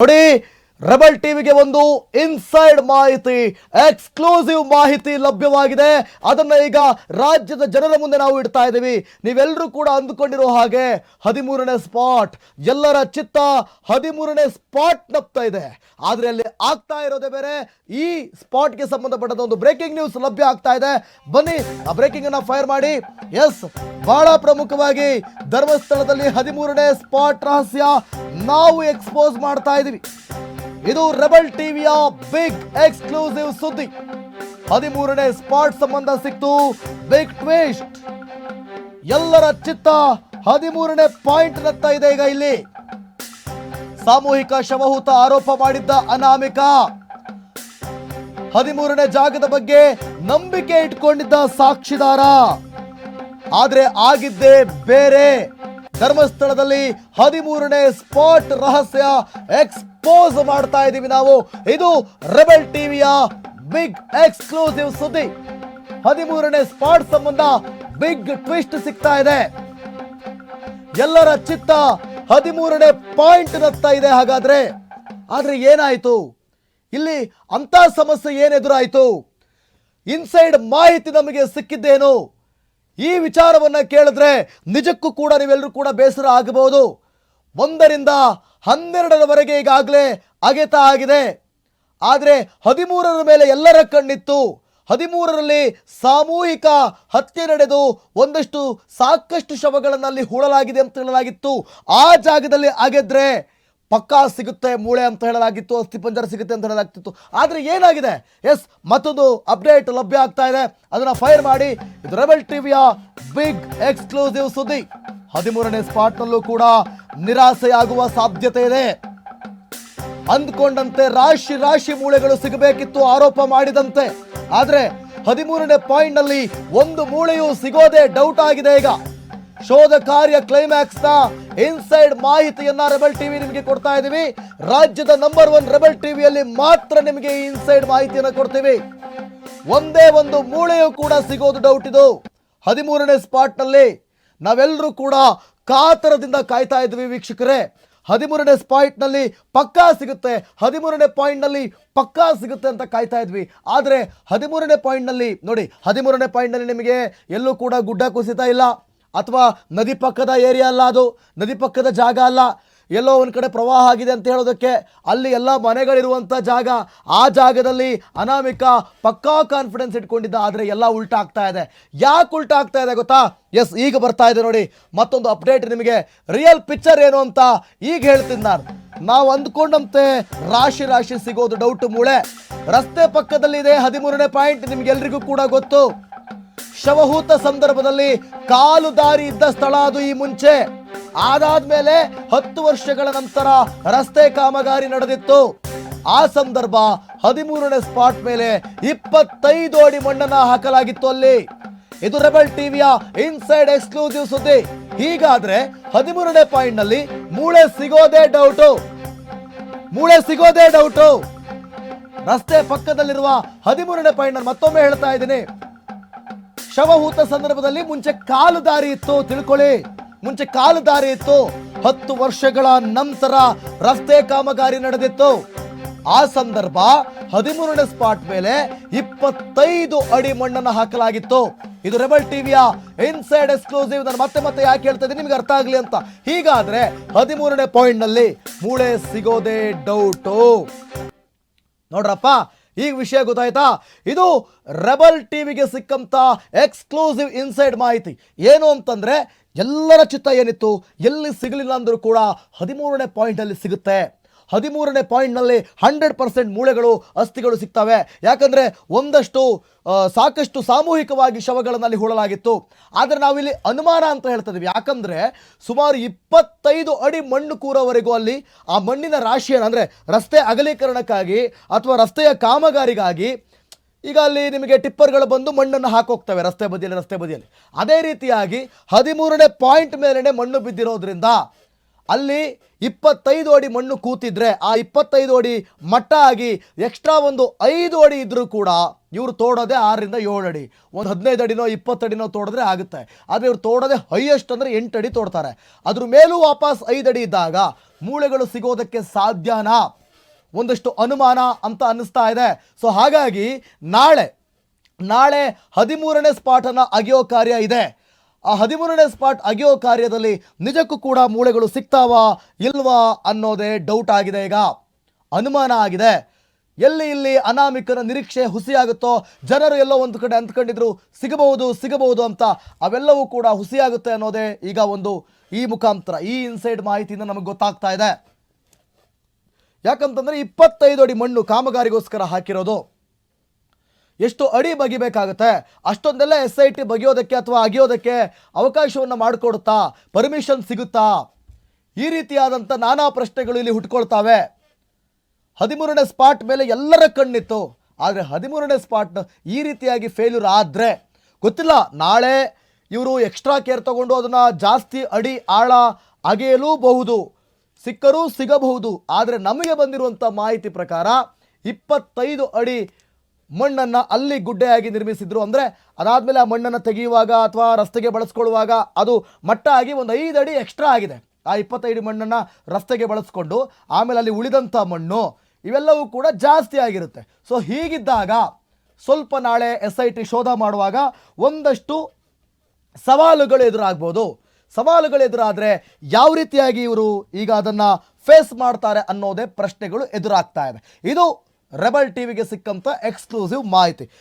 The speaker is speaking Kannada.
ನೋಡಿ ರೆಬಲ್ ಟಿವಿಗೆ ಒಂದು ಇನ್ಸೈಡ್ ಮಾಹಿತಿ, ಎಕ್ಸ್ಕ್ಲೂಸಿವ್ ಮಾಹಿತಿ ಲಭ್ಯವಾಗಿದೆ. ಅದನ್ನ ಈಗ ರಾಜ್ಯದ ಜನರ ಮುಂದೆ ನಾವು ಇಡ್ತಾ ಇದ್ದೀವಿ. ನೀವೆಲ್ಲರೂ ಕೂಡ ಅಂದುಕೊಂಡಿರೋ ಹಾಗೆ ಹದಿಮೂರನೇ ಸ್ಪಾಟ್, ಎಲ್ಲರ ಚಿತ್ತ ಹದಿಮೂರನೇ ಸ್ಪಾಟ್ ನಪ್ತಾ ಇದೆ. ಆದರೆ ಅಲ್ಲಿ ಆಗ್ತಾ ಇರೋದೇ ಬೇರೆ. ಈ ಸ್ಪಾಟ್ಗೆ ಸಂಬಂಧಪಟ್ಟ ಒಂದು ಬ್ರೇಕಿಂಗ್ ನ್ಯೂಸ್ ಲಭ್ಯ ಆಗ್ತಾ ಇದೆ. ಬನ್ನಿ, ಆ ಬ್ರೇಕಿಂಗ್ ಅನ್ನ ಫೈರ್ ಮಾಡಿ. ಎಸ್, ಬಹಳ ಪ್ರಮುಖವಾಗಿ ಧರ್ಮಸ್ಥಳದಲ್ಲಿ ಹದಿಮೂರನೇ ಸ್ಪಾಟ್ ರಹಸ್ಯ ನಾವು ಎಕ್ಸ್ಪೋಸ್ ಮಾಡ್ತಾ ಇದೀವಿ ಇದು ರೆಬಲ್ ಟಿವಿಯ ಬಿಗ್ ಎಕ್ಸ್ಕ್ಲೂಸಿವ್ ಸುದ್ದಿ. ಹದಿಮೂರನೇ ಸ್ಪಾಟ್ ಸಂಬಂಧ ಸಿಕ್ತು. Big twist. ಎಲ್ಲರ ಚಿತ್ತ ಹದಿಮೂರನೇ ಪಾಯಿಂಟ್ ನತ್ತ ಇದೆ ಈಗ ಇಲ್ಲಿ. ಸಾಮೂಹಿಕ ಶವಹೂತ ಆರೋಪ ಮಾಡಿದ್ದ ಅನಾಮಿಕ. ಹದಿಮೂರನೇ ಜಾಗದ ಬಗ್ಗೆ ನಂಬಿಕೆ ಇಟ್ಕೊಂಡಿದ್ದ ಸಾಕ್ಷಿದಾರ. ಆದ್ರೆ ಆಗಿದ್ದೇ ಬೇರೆ. ಧರ್ಮಸ್ಥಳದಲ್ಲಿ ಹದಿಮೂರನೇ ಸ್ಪಾಟ್ ರಹಸ್ಯ ಎಕ್ಸ್ಪೋಸ್ ಮಾಡ್ತಾ ಇದೀವಿ ನಾವು. ಇದು ರೆಬಲ್ ಟಿವಿಯ ಬಿಗ್ ಎಕ್ಸ್ಕ್ಲೂಸಿವ್ ಸುದ್ದಿ. ಹದಿಮೂರನೇ ಸ್ಪಾಟ್ ಸಂಬಂಧ ಬಿಗ್ ಟ್ವಿಸ್ಟ್ ಸಿಗ್ತಾ ಇದೆ. ಎಲ್ಲರ ಚಿತ್ತ ಹದಿಮೂರನೇ ಪಾಯಿಂಟ್ ನಗ್ತಾ ಇದೆ ಹಾಗಾದ್ರೆ. ಆದ್ರೆ ಏನಾಯ್ತು? ಇಲ್ಲಿ ಅಂತ ಸಮಸ್ಯೆ ಏನೆದುರಾಯಿತು ಇನ್ಸೈಡ್ ಮಾಹಿತಿ ನಮಗೆ ಸಿಕ್ಕಿದ್ದೇನು? ಈ ವಿಚಾರವನ್ನ ಕೇಳಿದ್ರೆ ನಿಜಕ್ಕೂ ಕೂಡ ನೀವೆಲ್ಲರೂ ಕೂಡ ಬೇಸರ ಆಗಬಹುದು ಒಂದರಿಂದ ಹನ್ನೆರಡರವರೆಗೆ ಈಗಾಗಲೇ ಅಗೆತ ಆಗಿದೆ. ಆದರೆ ಹದಿಮೂರರ ಮೇಲೆ ಎಲ್ಲರ ಕಣ್ಣಿತ್ತು. ಹದಿಮೂರರಲ್ಲಿ ಸಾಮೂಹಿಕ ಹತ್ಯೆ ನಡೆದು ಒಂದಷ್ಟು ಸಾಕಷ್ಟು ಶವಗಳನ್ನಲ್ಲಿ ಹೂಳಲಾಗಿದೆ ಅಂತ ಹೇಳಲಾಗಿತ್ತು. ಆ ಜಾಗದಲ್ಲಿ ಅಗೆದ್ರೆ ಪಕ್ಕಾ ಸಿಗುತ್ತೆ, ಮೂಳೆ ಅಂತ ಹೇಳಲಾಗಿತ್ತು ಅಸ್ಥಿಪಂಜರ ಸಿಗುತ್ತೆ ಅಂತ ಹೇಳಲಾಗ್ತಿತ್ತು. ಆದರೆ ಏನಾಗಿದೆ? ಎಸ್, ಮತ್ತೊಂದು ಅಪ್ಡೇಟ್ ಲಭ್ಯ ಆಗ್ತಾ ಇದೆ. ಅದನ್ನು ಫೈರ್ ಮಾಡಿ. ರೆಬಲ್ ಟಿವಿಯ ಬಿಗ್ ಎಕ್ಸ್ಕ್ಲೂಸಿವ್ ಸುದ್ದಿ. ಹದಿಮೂರನೇ ಸ್ಪಾಟ್ನಲ್ಲೂ ಕೂಡ ನಿರಾಸೆಯಾಗುವ ಸಾಧ್ಯತೆ ಇದೆ ಅಂದ್ಕೊಂಡಂತೆ ರಾಶಿ ರಾಶಿ ಮೂಳೆಗಳು ಸಿಗಬೇಕಿತ್ತು ಆರೋಪ ಮಾಡಿದಂತೆ. ಆದ್ರೆ ಹದಿಮೂರನೇ ಪಾಯಿಂಟ್ನಲ್ಲಿ ಒಂದು ಮೂಳೆಯೂ ಸಿಗೋದೇ ಡೌಟ್ ಆಗಿದೆ ಈಗ. ಶೋಧ ಕಾರ್ಯ ಕ್ಲೈಮ್ಯಾಕ್ಸ್ನ ಇನ್ಸೈಡ್ ಮಾಹಿತಿಯನ್ನ ರೆಬಲ್ ಟಿವಿ ನಿಮಗೆ ಕೊಡ್ತಾ ಇದೀವಿ ರಾಜ್ಯದ ನಂಬರ್ ಒನ್ ರೆಬಲ್ ಟಿವಿಯಲ್ಲಿ ಮಾತ್ರ ನಿಮಗೆ ಈ ಇನ್ಸೈಡ್ ಮಾಹಿತಿಯನ್ನ ಕೊಡ್ತೀವಿ. ಒಂದೇ ಒಂದು ಮೂಳೆಯೂ ಕೂಡ ಸಿಗೋದು ಡೌಟ್ ಇದು. ಹದಿಮೂರನೇ ಸ್ಪಾಟ್ನಲ್ಲಿ ನಾವೆಲ್ಲರೂ ಕೂಡ ಕಾತರದಿಂದ ಕಾಯ್ತಾ ಇದ್ವಿ ವೀಕ್ಷಕರೇ. ಹದಿಮೂರನೇ ಸ್ಪಾಟ್ನಲ್ಲಿ ಪಕ್ಕಾ ಸಿಗುತ್ತೆ. ಹದಿಮೂರನೇ ಪಾಯಿಂಟ್ನಲ್ಲಿ ಪಕ್ಕಾ ಸಿಗುತ್ತೆ ಅಂತ ಕಾಯ್ತಾ ಇದ್ವಿ. ಆದರೆ ಹದಿಮೂರನೇ ಪಾಯಿಂಟ್ನಲ್ಲಿ ನೋಡಿ, ಹದಿಮೂರನೇ ಪಾಯಿಂಟ್ನಲ್ಲಿ ನಿಮಗೆ ಎಲ್ಲೂ ಕೂಡ ಗುಡ್ಡ ಕುಸಿತ ಇಲ್ಲ. ಅಥವಾ ನದಿ ಪಕ್ಕದ ಏರಿಯಾ ಅಲ್ಲ ಅದು. ನದಿ ಪಕ್ಕದ ಜಾಗ ಅಲ್ಲ. ಎಲ್ಲೋ ಒಂದು ಕಡೆ ಪ್ರವಾಹ ಆಗಿದೆ ಅಂತ ಹೇಳೋದಕ್ಕೆ ಅಲ್ಲಿ ಎಲ್ಲ ಮನೆಗಳಿರುವಂಥ ಜಾಗ, ಆ ಜಾಗದಲ್ಲಿ ಅನಾಮಿಕ ಪಕ್ಕಾ ಕಾನ್ಫಿಡೆನ್ಸ್ ಇಟ್ಕೊಂಡಿದ್ದ, ಆದರೆ ಎಲ್ಲ ಉಲ್ಟಾ ಆಗ್ತಾ ಇದೆ. ಯಾಕೆ ಉಲ್ಟಾ ಆಗ್ತಾ ಇದೆ ಗೊತ್ತಾ? ಎಸ್ ಈಗ ಬರ್ತಾ ಇದೆ ನೋಡಿ. ಮತ್ತೊಂದು ಅಪ್ಡೇಟ್ ನಿಮಗೆ. ರಿಯಲ್ ಪಿಕ್ಚರ್ ಏನು ಅಂತ ಈಗ ಹೇಳ್ತೀನಿ ನಾನು. ನಾವು ಅಂದ್ಕೊಂಡಂತೆ ರಾಶಿ ರಾಶಿ ಸಿಗೋದು ಡೌಟ್ ಮೂಳೆ. ರಸ್ತೆ ಪಕ್ಕದಲ್ಲಿದೆ ಹದಿಮೂರನೇ ಪಾಯಿಂಟ್ ನಿಮ್ಗೆಲ್ರಿಗೂ ಕೂಡ ಗೊತ್ತು. ಶವಹೂತ ಸಂದರ್ಭದಲ್ಲಿ ಕಾಲು ದಾರಿ ಇದ್ದ ಸ್ಥಳ ಅದು ಈ ಮುಂಚೆ. ಅದಾದ್ಮೇಲೆ ಹತ್ತು ವರ್ಷಗಳ ನಂತರ ರಸ್ತೆ ಕಾಮಗಾರಿ ನಡೆದಿತ್ತು. ಆ ಸಂದರ್ಭ ಹದಿಮೂರನೇ ಸ್ಪಾಟ್ ಮೇಲೆ ಇಪ್ಪತ್ತೈದು ಅಡಿ ಮಣ್ಣನ್ನ ಹಾಕಲಾಗಿತ್ತು ಅಲ್ಲಿ. ಇದು ರೆಬಲ್ ಟಿವಿಯ ಇನ್ಸೈಡ್ ಎಕ್ಸ್ಕ್ಲೂಸಿವ್ ಸುದ್ದಿ. ಹೀಗಾದ್ರೆ ಹದಿಮೂರನೇ ಪಾಯಿಂಟ್ನಲ್ಲಿ ಮೂಳೆ ಸಿಗೋದೇ ಡೌಟು. ಮೂಳೆ ಸಿಗೋದೇ ಡೌಟು. ರಸ್ತೆ ಪಕ್ಕದಲ್ಲಿರುವ ಹದಿಮೂರನೇ ಪಾಯಿಂಟ್ ಮತ್ತೊಮ್ಮೆ ಹೇಳ್ತಾ ಇದ್ದೀನಿ. ಶವಹೂತ ಸಂದರ್ಭದಲ್ಲಿ ಮುಂಚೆ ಕಾಲು ದಾರಿ ಇತ್ತು, ತಿಳ್ಕೊಳ್ಳಿ. ಮುಂಚೆ ಕಾಲು ದಾರಿ ಇತ್ತು. ಹತ್ತು ವರ್ಷಗಳ ನಂತರ ರಸ್ತೆ ಕಾಮಗಾರಿ ನಡೆದಿತ್ತು. ಆ ಸಂದರ್ಭ ಹದಿಮೂರನೇ ಸ್ಪಾಟ್ ಮೇಲೆ ಇಪ್ಪತ್ತೈದು ಅಡಿ ಮಣ್ಣನ್ನು ಹಾಕಲಾಗಿತ್ತು. ಇದು ರೆಬಲ್ ಟಿವಿಯ ಇನ್ಸೈಡ್ ಎಕ್ಸ್ಕ್ಲೂಸಿವ್ ನಾನು ಮತ್ತೆ ಮತ್ತೆ ಯಾಕೆ ಹೇಳ್ತಾ ಇದ್ದೀನಿ ನಿಮ್ಗೆ ಅರ್ಥ ಆಗಲಿ ಅಂತ. ಹೀಗಾದ್ರೆ ಹದಿಮೂರನೇ ಪಾಯಿಂಟ್ನಲ್ಲಿ ಮೂಳೆ ಸಿಗೋದೇ ಡೌಟು. ನೋಡ್ರಪ್ಪ ಈಗ ವಿಷಯ ಗೊತ್ತಾಯ್ತಾ? ಇದು ರೆಬಲ್ ಟಿವಿಗೆ ಸಿಕ್ಕಂತ ಎಕ್ಸ್ಕ್ಲೂಸಿವ್ ಇನ್ಸೈಡ್ ಮಾಹಿತಿ. ಏನು ಅಂತಂದ್ರೆ, ಎಲ್ಲರ ಚಿತ್ತ ಏನಿತ್ತು, ಎಲ್ಲಿ ಸಿಗಲಿಲ್ಲ ಅಂದರೂ ಕೂಡ ಹದಿಮೂರನೇ ಪಾಯಿಂಟಲ್ಲಿ ಸಿಗುತ್ತೆ. ಹದಿಮೂರನೇ ಪಾಯಿಂಟ್ನಲ್ಲಿ ಹಂಡ್ರೆಡ್ ಪರ್ಸೆಂಟ್ ಮೂಳೆಗಳು, ಅಸ್ಥಿಗಳು ಸಿಗ್ತವೆ. ಯಾಕಂದರೆ ಒಂದಷ್ಟು ಸಾಕಷ್ಟು ಸಾಮೂಹಿಕವಾಗಿ ಶವಗಳನ್ನು ಅಲ್ಲಿ ಹೂಳಲಾಗಿತ್ತು. ಆದರೆ ನಾವಿಲ್ಲಿ ಅನುಮಾನ ಅಂತ ಹೇಳ್ತಾ ಇದೀವಿ. ಯಾಕಂದರೆ ಸುಮಾರು ಇಪ್ಪತ್ತೈದು ಅಡಿ ಮಣ್ಣು ಕೂರೋವರೆಗೂ ಅಲ್ಲಿ ಆ ಮಣ್ಣಿನ ರಾಶಿಯನ್ನು ಅಂದರೆ ರಸ್ತೆ ಅಗಲೀಕರಣಕ್ಕಾಗಿ ಅಥವಾ ರಸ್ತೆಯ ಕಾಮಗಾರಿಗಾಗಿ ಈಗ ಅಲ್ಲಿ ನಿಮಗೆ ಟಿಪ್ಪರ್ಗಳು ಬಂದು ಮಣ್ಣನ್ನು ಹಾಕೋಗ್ತವೆ ರಸ್ತೆ ಬದಿಯಲ್ಲಿ ರಸ್ತೆ ಬದಿಯಲ್ಲಿ. ಅದೇ ರೀತಿಯಾಗಿ ಹದಿಮೂರನೇ ಪಾಯಿಂಟ್ ಮೇಲೇ ಮಣ್ಣು ಬಿದ್ದಿರೋದ್ರಿಂದ ಅಲ್ಲಿ ಇಪ್ಪತ್ತೈದು ಅಡಿ ಮಣ್ಣು ಕೂತಿದ್ರೆ ಆ ಇಪ್ಪತ್ತೈದು ಅಡಿ ಮಟ್ಟ ಆಗಿ ಎಕ್ಸ್ಟ್ರಾ ಒಂದು ಐದು ಅಡಿ ಇದ್ದರೂ ಕೂಡ ಇವರು ತೋಡೋದೇ ಆರರಿಂದ ಏಳು ಅಡಿ. ಒಂದು ಹದಿನೈದು ಅಡಿನೋ ಇಪ್ಪತ್ತು ಅಡಿನೋ ತೋಡಿದ್ರೆ ಆಗುತ್ತೆ. ಆದರೆ ಇವ್ರು ತೋಡೋದೇ ಹೈಯೆಸ್ಟ್ ಅಂದರೆ ಎಂಟು ಅಡಿ ತೋಡ್ತಾರೆ. ಅದ್ರ ಮೇಲೂ ವಾಪಸ್ ಐದು ಅಡಿ ಇದ್ದಾಗ ಮೂಳೆಗಳು ಸಿಗೋದಕ್ಕೆ ಸಾಧ್ಯನಾ? ಒಂದಷ್ಟು ಅನುಮಾನ ಅಂತ ಅನ್ನಿಸ್ತಾ ಇದೆ. ಸೊ ಹಾಗಾಗಿ ನಾಳೆ ನಾಳೆ ಹದಿಮೂರನೇ ಸ್ಪಾಟನ್ನು ಅಗೆಯೋ ಕಾರ್ಯ ಇದೆ. ಆ ಹದಿಮೂರನೇ ಸ್ಪಾಟ್ ಅಗೆಯೋ ಕಾರ್ಯದಲ್ಲಿ ನಿಜಕ್ಕೂ ಕೂಡ ಮೂಳೆಗಳು ಸಿಗ್ತಾವಾ ಇಲ್ವಾ ಅನ್ನೋದೇ ಡೌಟ್ ಆಗಿದೆ ಈಗ. ಅನುಮಾನ ಆಗಿದೆ. ಎಲ್ಲಿ ಇಲ್ಲಿ ಅನಾಮಿಕನ ನಿರೀಕ್ಷೆ ಹುಸಿಯಾಗುತ್ತೋ, ಜನರು ಎಲ್ಲೋ ಒಂದು ಕಡೆ ಅಂದ್ಕೊಂಡಿದ್ರು ಸಿಗಬಹುದು ಸಿಗಬಹುದು ಅಂತ ಅವೆಲ್ಲವೂ ಕೂಡ ಹುಸಿಯಾಗುತ್ತೆ ಅನ್ನೋದೇ ಈಗ ಒಂದು ಈ ಮುಖಾಂತರ, ಈ ಇನ್ಸೈಡ್ ಮಾಹಿತಿಯಿಂದ ನಮಗೆ ಗೊತ್ತಾಗ್ತಾ ಇದೆ. ಯಾಕಂತಂದ್ರೆ ಇಪ್ಪತ್ತೈದು ಅಡಿ ಮಣ್ಣು ಕಾಮಗಾರಿಗೋಸ್ಕರ ಹಾಕಿರೋದು. ಎಷ್ಟು ಅಡಿ ಬಗಿಬೇಕಾಗುತ್ತೆ. ಅಷ್ಟೊಂದೆಲ್ಲ ಎಸ್ ಐ ಟಿ ಬಗೆಯೋದಕ್ಕೆ ಅಥವಾ ಅಗಿಯೋದಕ್ಕೆ ಅವಕಾಶವನ್ನು ಮಾಡಿಕೊಡುತ್ತಾ ಪರ್ಮಿಷನ್ ಸಿಗುತ್ತಾ? ಈ ರೀತಿಯಾದಂಥ ನಾನಾ ಪ್ರಶ್ನೆಗಳು ಇಲ್ಲಿ ಹುಟ್ಕೊಳ್ತಾವೆ. ಹದಿಮೂರನೇ ಸ್ಪಾಟ್ ಮೇಲೆ ಎಲ್ಲರ ಕಣ್ಣಿತ್ತು. ಆದರೆ ಹದಿಮೂರನೇ ಸ್ಪಾಟ್ ಈ ರೀತಿಯಾಗಿ ಫೇಲ್ಯೂರ್ ಆದರೆ, ಗೊತ್ತಿಲ್ಲ, ನಾಳೆ ಇವರು ಎಕ್ಸ್ಟ್ರಾ ಕೇರ್ ತಗೊಂಡು ಅದನ್ನು ಜಾಸ್ತಿ ಅಡಿ, ಆಳ ಅಗೆಯಲೂಬಹುದು. ಸಿಕ್ಕರೂ ಸಿಗಬಹುದು. ಆದರೆ ನಮಗೆ ಬಂದಿರುವಂಥ ಮಾಹಿತಿ ಪ್ರಕಾರ, ಇಪ್ಪತ್ತೈದು ಅಡಿ ಮಣ್ಣನ್ನು ಅಲ್ಲಿ ಗುಡ್ಡೆಯಾಗಿ ನಿರ್ಮಿಸಿದ್ರು ಅಂದರೆ ಅದಾದಮೇಲೆ ಆ ಮಣ್ಣನ್ನು ತೆಗೆಯುವಾಗ ಅಥವಾ ರಸ್ತೆಗೆ ಬಳಸ್ಕೊಳ್ಳುವಾಗ ಅದು ಮಟ್ಟ ಆಗಿ ಒಂದು ಐದು ಅಡಿ ಎಕ್ಸ್ಟ್ರಾ ಆಗಿದೆ. ಆ ಇಪ್ಪತ್ತೈದು ಮಣ್ಣನ್ನು ರಸ್ತೆಗೆ ಬಳಸ್ಕೊಂಡು ಆಮೇಲೆ ಅಲ್ಲಿ ಉಳಿದಂಥ ಮಣ್ಣು ಇವೆಲ್ಲವೂ ಕೂಡ ಜಾಸ್ತಿ ಆಗಿರುತ್ತೆ. ಸೊ ಹೀಗಿದ್ದಾಗ ಸ್ವಲ್ಪ ನಾಳೆ ಎಸ್ ಐ ಟಿ ಶೋಧ ಮಾಡುವಾಗ ಒಂದಷ್ಟು ಸವಾಲುಗಳು ಎದುರಾಗ್ಬೋದು. ಸವಾಲುಗಳು ಎದುರಾದರೆ ಯಾವ ರೀತಿಯಾಗಿ ಇವರು ಈಗ ಅದನ್ನು ಫೇಸ್ ಮಾಡ್ತಾರೆ ಅನ್ನೋದೇ ಪ್ರಶ್ನೆಗಳು ಎದುರಾಗ್ತಾ ಇದೆ. ಇದು ರೆಬಲ್ ಟಿವಿಗೆ ಸಿಕ್ಕಂಥ ಎಕ್ಸ್ಕ್ಲೂಸಿವ್ ಮಾಹಿತಿ.